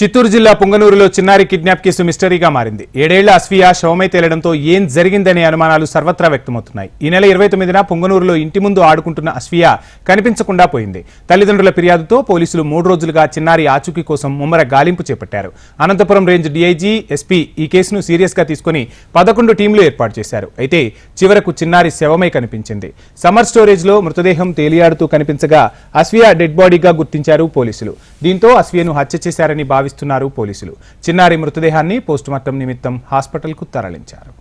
చిత్తూరు జిల్లా పుంగనూరులో చిన్నారి kidnap case మిస్టరీగా మారింది. ఏడేళ్ళ అస్ఫియా శవమై తేలడంతో ఏం జరిగిందనే అనుమానాలు సర్వత్రా వ్యక్తమవుతున్నాయి. ఈ నెల ఇరవై తొమ్మిదిన పుంగనూరులో ఇంటి ముందు ఆడుకుంటున్న అస్ఫియా కనిపించకుండా పోయింది. తల్లిదండ్రుల ఫిర్యాదుతో పోలీసులు మూడు రోజులుగా చిన్నారి ఆచూకీ కోసం ముమ్మర గాలింపు చేపట్టారు. అనంతపురం రేంజ్ డీఐజీ ఎస్పీ ఈ కేసును సీరియస్గా తీసుకుని పదకొండు టీంలు ఏర్పాటు చేశారు. అయితే చివరకు చిన్నారి శవమై కనిపించింది. సమ్మర్ స్టోరేజ్లో మృతదేహం తేలియాడుతూ కనిపించగా అస్ఫియా డెడ్ బాడీగా గుర్తించారు పోలీసులు. దీంతో అస్వియను హత్య చేశారని భావిస్తున్నారు పోలీసులు. చిన్నారి మృతదేహాన్ని పోస్టుమార్టం నిమిత్తం హాస్పిటల్కు తరలించారు.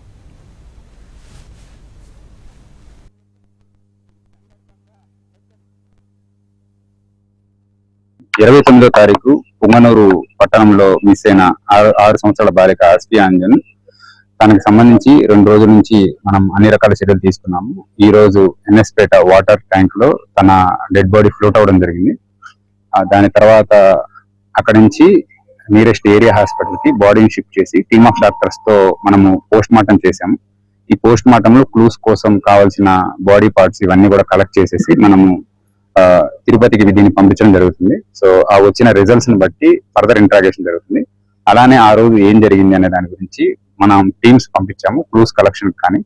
ఇరవై తొమ్మిదో తారీఖు పుంగనూరు పట్టణంలో మిస్ అయిన ఆరు ఆరు సంవత్సరాల బాలిక ఆస్పి తనకు సంబంధించి రెండు రోజుల నుంచి మనం అన్ని రకాల చర్యలు తీసుకున్నాము. ఈ రోజు ఎన్ఎస్పేట వాటర్ ట్యాంక్లో తన డెడ్ బాడీ ఫ్లోట్ అవ్వడం జరిగింది. దాని తర్వాత అక్కడి నుంచి నియరెస్ట్ ఏరియా హాస్పిటల్కి బాడీని షిఫ్ట్ చేసి టీమ్ ఆఫ్ డాక్టర్స్తో మనము పోస్ట్ మార్టం చేసాము ఈ పోస్ట్ మార్టం లో క్లూస్ కోసం కావాల్సిన బాడీ పార్ట్స్ ఇవన్నీ కూడా కలెక్ట్ చేసేసి మనము తిరుపతికి దీన్ని పంపించడం జరుగుతుంది. సో ఆ వచ్చిన రిజల్ట్స్ని బట్టి ఫర్దర్ ఇంట్రాగేషన్ జరుగుతుంది. అలానే ఆ రోజు ఏం జరిగింది అనే దాని గురించి మనం టీమ్స్ పంపించాము క్లూస్ కలెక్షన్ కానీ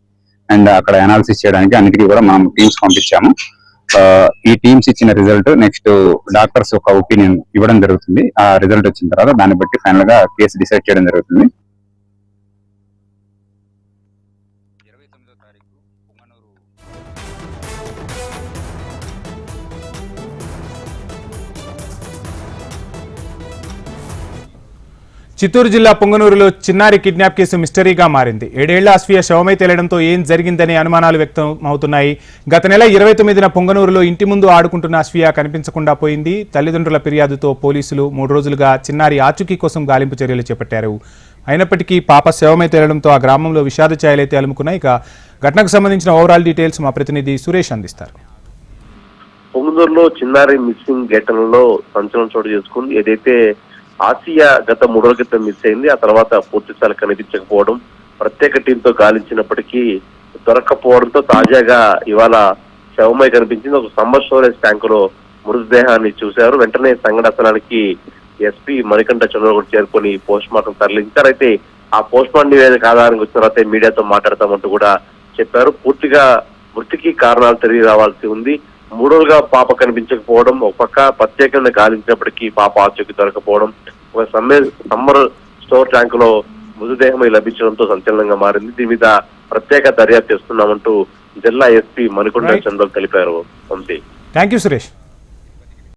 అండ్ అక్కడ అనాలిసిస్ చేయడానికి అన్నిటికీ కూడా మనం టీమ్స్ పంపించాము. ఈ టీమ్స్ ఇచ్చిన రిజల్ట్ నెక్స్ట్ డాక్టర్స్ ఒక ఒపీనియన్ ఇవ్వడం జరుగుతుంది. ఆ రిజల్ట్ వచ్చిన తర్వాత దాన్ని బట్టి ఫైనల్గా కేసు డిసైడ్ చేయడం జరుగుతుంది. ఇరవై తొమ్మిదో తారీఖు చిత్తూరు జిల్లా పొంగనూరులో చిన్నారి కిడ్నాప్ కేసు మిస్టరీగా మారింది. ఏడేళ్ళ అస్ఫియా శవమై తేలడంతో ఏం జరిగిందనే అనుమానాలు వ్యక్తం అవుతున్నాయి గత నెల ఇరవై తొమ్మిదిన పొంగనూరులో ఇంటి ముందు ఆడుకుంటున్న అస్ఫియా కనిపించకుండా పోయింది. తల్లిదండ్రుల ఫిర్యాదుతో పోలీసులు మూడు రోజులుగా చిన్నారి ఆచూకీ కోసం గాలింపు చర్యలు చేపట్టారు. అయినప్పటికీ పాప శవమై తేలడంతో ఆ గ్రామంలో విషాద ఛాయలైతే అలుముకున్నాయి. ఇక ఘటనకు సంబంధించిన ఓవరాల్ డీటెయిల్స్ మా ప్రతినిధి సురేష్ అందిస్తారు. పొంగనూరులో చిన్నారి మిస్సింగ్ ఘటనలో సంచలనం చోటు చేసుకుంది. ఏదైతే ఆసియా గత మూడు రోజుల క్రితం మిస్ అయింది. ఆ తర్వాత పూర్తి స్థాయి కనిపించకపోవడం ప్రత్యేక టీంతో గాలించినప్పటికీ దొరక్కపోవడంతో తాజాగా ఇవాళ శవమై కనిపించింది. ఒక సమ్మర్ స్టోరేజ్ ట్యాంకులో మృతదేహాన్ని చూశారు. వెంటనే సంఘటన స్థలానికి ఎస్పీ మణికంఠ చంద్రబాబు చేరుకొని పోస్ట్ మార్టం తరలించారు. అయితే ఆ పోస్ట్ మార్టం నివేదిక ఆధారంగా వచ్చిన తర్వాత మీడియాతో మాట్లాడతామంటూ కూడా చెప్పారు. పూర్తిగా మృతికి కారణాలు తెలియ రావాల్సి ఉంది. మూడోలుగా పాప కనిపించకపోవడం ఒక పక్క ప్రత్యేకంగా గాలించినప్పటికీ పాప ఆచూకీ దొరకపోవడం ఒక సమ్మె సమ్మర్ స్టోర్ ట్యాంక్లో మృతదేహం లభించడంతో సంచలనంగా మారింది. దీని మీద ప్రత్యేక దర్యాప్తు చేస్తున్నామంటూ జిల్లా ఎస్పీ మణికొండ. చంద్రబాబు తెలిపారు వంశీ. Thank you Suresh.